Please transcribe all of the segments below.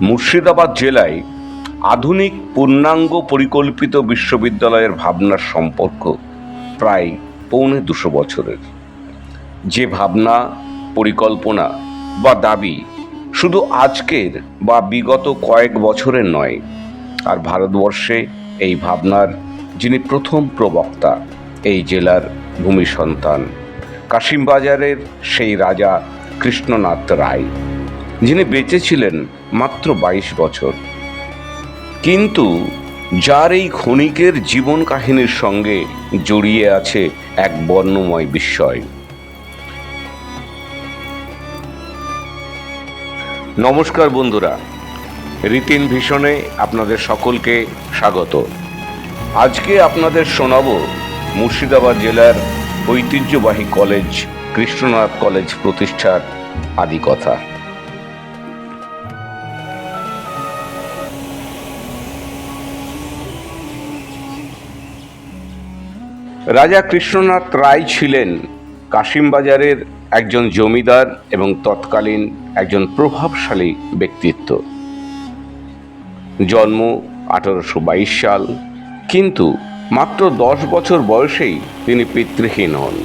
মুর্শিদাবাদ জেলায় আধুনিক পূর্ণাঙ্গ পরিকল্পিত বিশ্ববিদ্যালয়ের ভাবনার সম্পর্ক প্রায় পৌনে দুশো বছরের। যে ভাবনা, পরিকল্পনা বা দাবি শুধু আজকের বা বিগত কয়েক বছরের নয়, আর ভারতবর্ষে এই ভাবনার যিনি প্রথম প্রবক্তা এই জেলার ভূমি সন্তান, কাশিমবাজারের সেই রাজা কৃষ্ণনাথ রায়। যিনি বেঁচে ছিলেন মাত্র বাইশ বছর। কিন্তু যার এই ক্ষণিকের জীবন কাহিনীর সঙ্গে জড়িয়ে আছে এক বর্ণময় বিস্ময়। নমস্কার বন্ধুরা, রীতিন ভীষণে আপনাদের সকলকে স্বাগত। আজকে আপনাদের শোনাব মুর্শিদাবাদ জেলার ঐতিহ্যবাহী কলেজ, কৃষ্ণনাথ কলেজ প্রতিষ্ঠার আদি কথা। রাজা কৃষ্ণনাথ রায় ছিলেন কাশিমবাজারের একজন জমিদার এবং তৎকালীন একজন প্রভাবশালী ব্যক্তিত্ব। জন্ম আঠারোশো বাইশ সাল, কিন্তু মাত্র দশ বছর বয়সেই তিনি পিতৃহীন হন।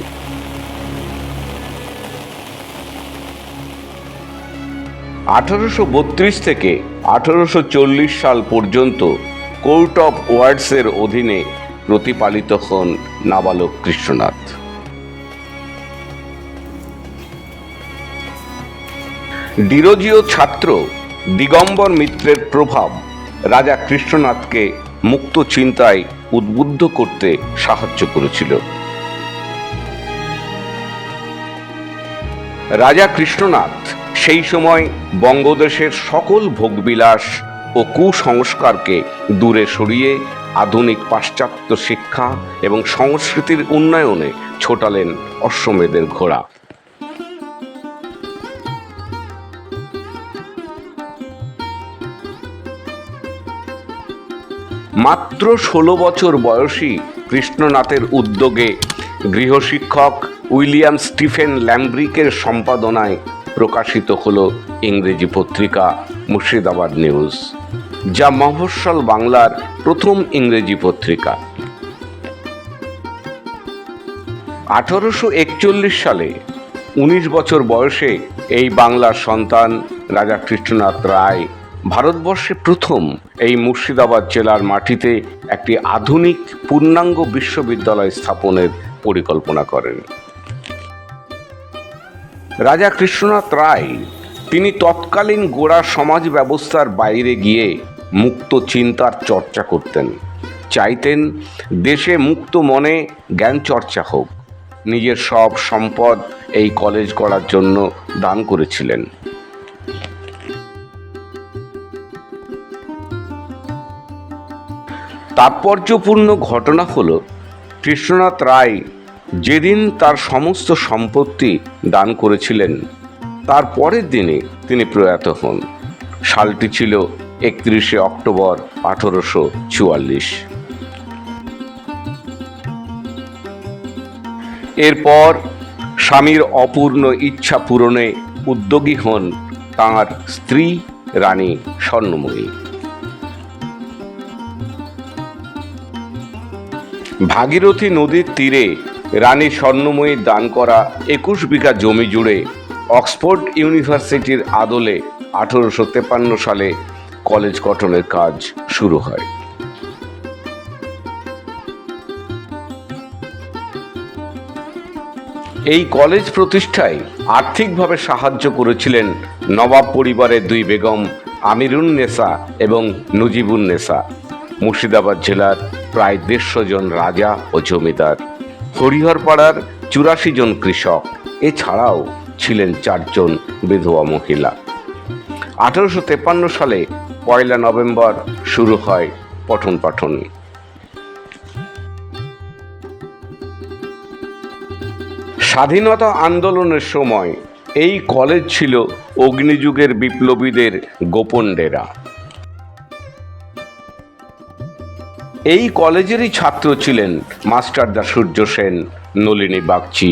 আঠারোশো বত্রিশ থেকে আঠারোশো চল্লিশ সাল পর্যন্ত কোর্ট অফ ওয়ার্ডসের অধীনে প্রতিপালিত হন নাবালক কৃষ্ণনাথ। ডিরোজিও ছাত্র দিগম্বর মিত্রের প্রভাব রাজা কৃষ্ণনাথকে মুক্ত চিন্তায় উদ্বুদ্ধ করতে সাহায্য করেছিল। রাজা কৃষ্ণনাথ সেই সময় বঙ্গদেশের সকল ভোগবিলাস ও কুসংস্কারকে দূরে সরিয়ে আধুনিক পাশ্চাত্য শিক্ষা এবং সংস্কৃতির উন্নয়নে ছোটালেন অশ্বমেধের ঘোড়া। মাত্র ষোলো বছর বয়সী কৃষ্ণনাথের উদ্যোগে গৃহশিক্ষক উইলিয়াম স্টিফেন ল্যাম্ব্রিকের সম্পাদনায় প্রকাশিত হল ইংরেজি পত্রিকা মুর্শিদাবাদ নিউজ। যা মফস্বল বাংলার প্রথম ইংরেজি পত্রিকা। আঠারোশো একচল্লিশ সালে উনিশ বছর বয়সে এই বাংলার সন্তান রাজা কৃষ্ণনাথ রায় ভারতবর্ষে প্রথম এই মুর্শিদাবাদ জেলার মাটিতে একটি আধুনিক পূর্ণাঙ্গ বিশ্ববিদ্যালয় স্থাপনের পরিকল্পনা করেন। রাজা কৃষ্ণনাথ রায় তিনি তৎকালীন গোড়া সমাজ ব্যবস্থার বাইরে গিয়ে মুক্ত চিন্তার চর্চা করতেন। চাইতেন দেশে মুক্ত মনে জ্ঞান চর্চা হোক। নিজের সব সম্পদ এই কলেজ করার জন্য দান করেছিলেন। তাৎপর্যপূর্ণ ঘটনা হল, কৃষ্ণনাথ রায় যেদিন তার সমস্ত সম্পত্তি দান করেছিলেন, তার পরের দিনে তিনি প্রয়াত হন। সালটি ছিল একত্রিশে অক্টোবর আঠেরোশো চুয়াল্লিশ। এরপর স্বামীর অপূর্ণ ইচ্ছা পূরণে উদ্যোগী হন তাঁর স্ত্রী রানী স্বর্ণময়ী। ভাগীরথী নদীর তীরে রানী স্বর্ণময়ীর দান করা একুশ বিঘা জমি জুড়ে অক্সফোর্ড ইউনিভার্সিটির আদলে আঠেরোশো সালে কলেজ গঠনের কাজ শুরু হয়। এই কলেজ প্রতিষ্ঠায় আর্থিকভাবে সাহায্য করেছিলেন নবাব পরিবারের দুই বেগম আমিরুন নেসা এবং নজিবুন নেসা মুর্শিদাবাদ জেলার প্রায় দেড়শো জন রাজা ও জমিদার। হরিহরপাড়ার চুরাশি জন কৃষক। এছাড়াও ছিলেন চারজন বিধবা মহিলা। আঠারোশো তেপান্ন সালে পয়লা নভেম্বর শুরু হয় পঠন পাঠন। স্বাধীনতা আন্দোলনের সময় এই কলেজ ছিল অগ্নিযুগের বিপ্লবীদের গোপন ডেরা। এই কলেজেরই ছাত্র ছিলেন মাস্টারদা সূর্য সেন, নলিনী বাগচি,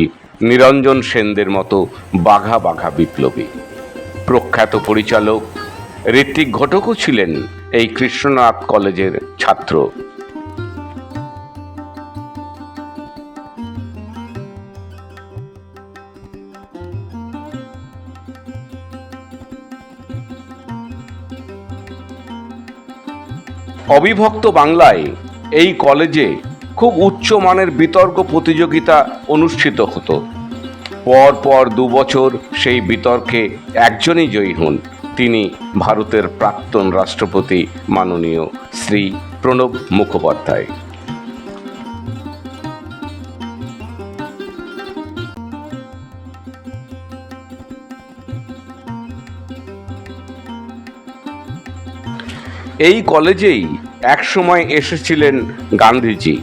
নিরঞ্জন সেনদের মতো বাঘা বাঘা বিপ্লবী। প্রখ্যাত পরিচালক ঋত্বিক ঘটকও ছিলেন এই কৃষ্ণনাথ কলেজের ছাত্র। অবিভক্ত বাংলায় এই কলেজে খুব উচ্চমানের বিতর্ক প্রতিযোগিতা অনুষ্ঠিত হতো। পর পর দু বছর সেই বিতর্কে একজনই জয়ী হন। তিনি ভারতের প্রাক্তন রাষ্ট্রপতি মাননীয় শ্রী প্রণব মুখোপাধ্যায়। এই কলেজেই একসময় এসেছিলেন গান্ধীজি।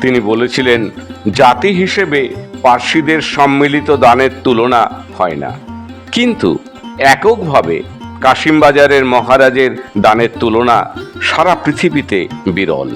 তিনি বলেছিলেন, জাতি হিসেবে পার্সিদের সম্মিলিত দানের তুলনা হয় না। কিন্তু এককভাবে কাশিমবাজারের মহারাজের দানের তুলনা সারা পৃথিবীতে বিরল।